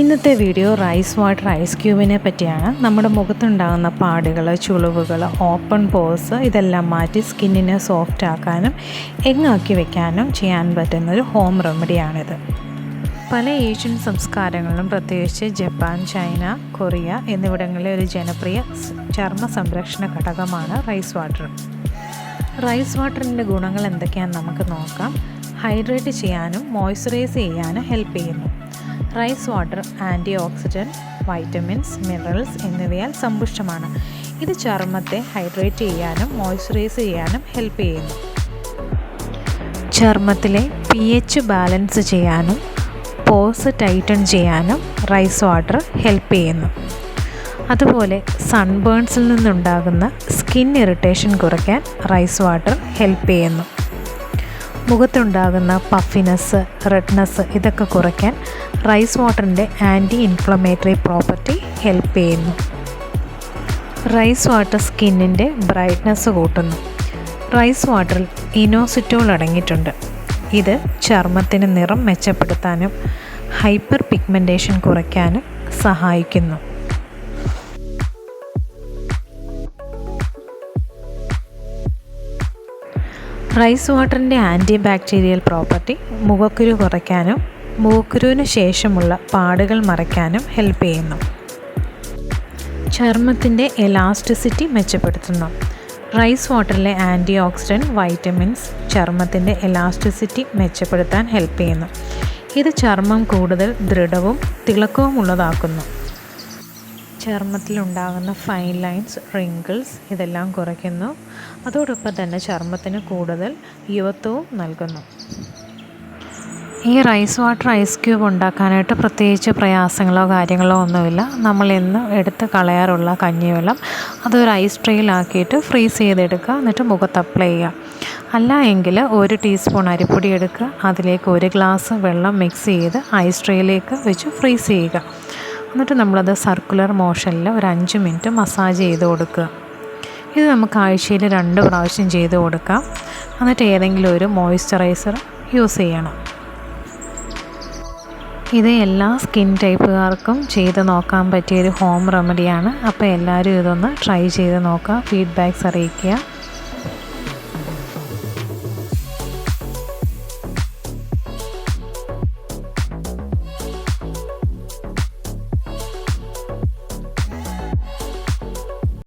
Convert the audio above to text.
ഇന്നത്തെ video rice water ice ക്യൂബിനെ പറ്റിയാണ്. നമ്മുടെ മുഖത്തുണ്ടാകുന്ന പാടുകൾ ചുളിവുകൾ ഓപ്പൺ പോസ് ഇതെല്ലാം മാറ്റി സ്കിന്നിനെ സോഫ്റ്റ് ആക്കാനും എങ്ങാക്കി വെക്കാനും ചെയ്യാൻ പറ്റുന്ന ഒരു ഹോം റെമഡിയാണിത് പല ഏഷ്യൻ സംസ്കാരങ്ങളിലും പ്രത്യേകിച്ച് ജപ്പാൻ ചൈന കൊറിയ എന്നിവിടങ്ങളിലെ ഒരു ജനപ്രിയ ചർമ്മ സംരക്ഷണ ഘടകമാണ് റൈസ് വാട്ടർ റൈസ് വാട്ടറിന്റെ ഗുണങ്ങൾ എന്തൊക്കെയാണെന്ന് നമുക്ക് നോക്കാം. ഹൈഡ്രേറ്റ് ചെയ്യാനും മോയ്സ്ചറൈസ് ചെയ്യാനും ഹെൽപ്പ് ചെയ്യുന്നു. Rice water antioxidant vitamins minerals എന്നിവയാൽ സമ്പുഷ്ടമാണ്. ഇത് ചർമ്മത്തെ ഹൈഡ്രേറ്റ് ചെയ്യാനും മോയ്സ്ചറൈസ് ചെയ്യാനും ഹെൽപ്പ് ചെയ്യുന്നു. ചർമ്മത്തിലെ പി എച്ച് ബാലൻസ് ചെയ്യാനും പോസ് ടൈറ്റൺ ചെയ്യാനും റൈസ് വാട്ടർ ഹെൽപ്പ് ചെയ്യുന്നു. അതുപോലെ സൺബേൺസിൽ നിന്നുണ്ടാകുന്ന സ്കിൻ ഇറിറ്റേഷൻ കുറയ്ക്കാൻ റൈസ് വാട്ടർ ഹെൽപ്പ് ചെയ്യുന്നു. മുഖത്തുണ്ടാകുന്ന പഫിനെസ് റെഡ്നെസ് ഇതൊക്കെ കുറയ്ക്കാൻ റൈസ് വാട്ടറിന്റെ ആന്റി ഇൻഫ്ലമേറ്ററി പ്രോപ്പർട്ടി ഹെൽപ്പ് ചെയ്യുന്നു. റൈസ് വാട്ടർ സ്കിന്നിന്റെ ബ്രൈറ്റ്നസ് കൂട്ടുന്നു. റൈസ് വാട്ടറിൽ ഇനോസിറ്റോൾ അടങ്ങിയിട്ടുണ്ട്. ഇത് ചർമ്മത്തിന് നിറം മെച്ചപ്പെടുത്താനും ഹൈപ്പർ പിഗ്മെന്റേഷൻ കുറയ്ക്കാനും സഹായിക്കുന്നു. റൈസ് വാട്ടറിന്റെ ആന്റി ബാക്ടീരിയൽ പ്രോപ്പർട്ടി മുഖക്കുരു കുറയ്ക്കാനും മുഖക്കുരുവിന് ശേഷമുള്ള പാടുകൾ മറയ്ക്കാനും ഹെൽപ്പ് ചെയ്യുന്നു. ചർമ്മത്തിന്റെ എലാസ്റ്റിസിറ്റി മെച്ചപ്പെടുത്തുന്നു. റൈസ് വാട്ടറിലെ ആന്റി ഓക്സിഡന്റ് വൈറ്റമിൻസ് ചർമ്മത്തിന്റെ എലാസ്റ്റിസിറ്റി മെച്ചപ്പെടുത്താൻ ഹെൽപ്പ് ചെയ്യുന്നു. ഇത് ചർമ്മം കൂടുതൽ ദൃഢവും തിളക്കവും ഉള്ളതാക്കുന്നു. ചർമ്മത്തിലുണ്ടാകുന്ന ഫൈൻ ലൈൻസ് റിങ്കിൾസ് ഇതെല്ലാം കുറയ്ക്കുന്നു. അതോടൊപ്പം തന്നെ ചർമ്മത്തിന് കൂടുതൽ യുവത്വവും നൽകുന്നു. ഈ റൈസ് വാട്ടർ ഐസ് ക്യൂബ് ഉണ്ടാക്കാനായിട്ട് പ്രത്യേകിച്ച് പ്രയാസങ്ങളോ കാര്യങ്ങളോ ഒന്നുമില്ല. നമ്മൾ ഇന്ന് എടുത്ത് കളയാറുള്ള കഞ്ഞിവെള്ളം അതൊരു ഐസ് ട്രേയിലാക്കിയിട്ട് ഫ്രീസ് ചെയ്തെടുക്കുക. എന്നിട്ട് മുഖത്ത് അപ്ലൈ ചെയ്യുക. അല്ല എങ്കിൽ ഒരു ടീസ്പൂൺ അരിപ്പൊടി എടുക്കുക. അതിലേക്ക് ഒരു ഗ്ലാസ് വെള്ളം മിക്സ് ചെയ്ത് ഐസ് ട്രേയിലേക്ക് വെച്ച് ഫ്രീസ് ചെയ്യുക. എന്നിട്ട് നമ്മളത് സർക്കുലർ മോഷനിൽ ഒരു അഞ്ച് മിനിറ്റ് മസാജ് ചെയ്ത് കൊടുക്കുക. ഇത് നമുക്ക് ആഴ്ചയിൽ രണ്ട് പ്രാവശ്യം ചെയ്ത് കൊടുക്കാം. എന്നിട്ട് ഏതെങ്കിലും ഒരു മോയ്സ്ചറൈസർ യൂസ് ചെയ്യണം. ഇത് എല്ലാ സ്കിൻ ടൈപ്പുകാർക്കും ചെയ്ത് നോക്കാൻ പറ്റിയ ഒരു ഹോം റെമഡിയാണ് അപ്പോൾ എല്ലാവരും ഇതൊന്ന് ട്രൈ ചെയ്ത് നോക്കുക ഫീഡ്ബാക്ക്സ് അറിയിക്കുക.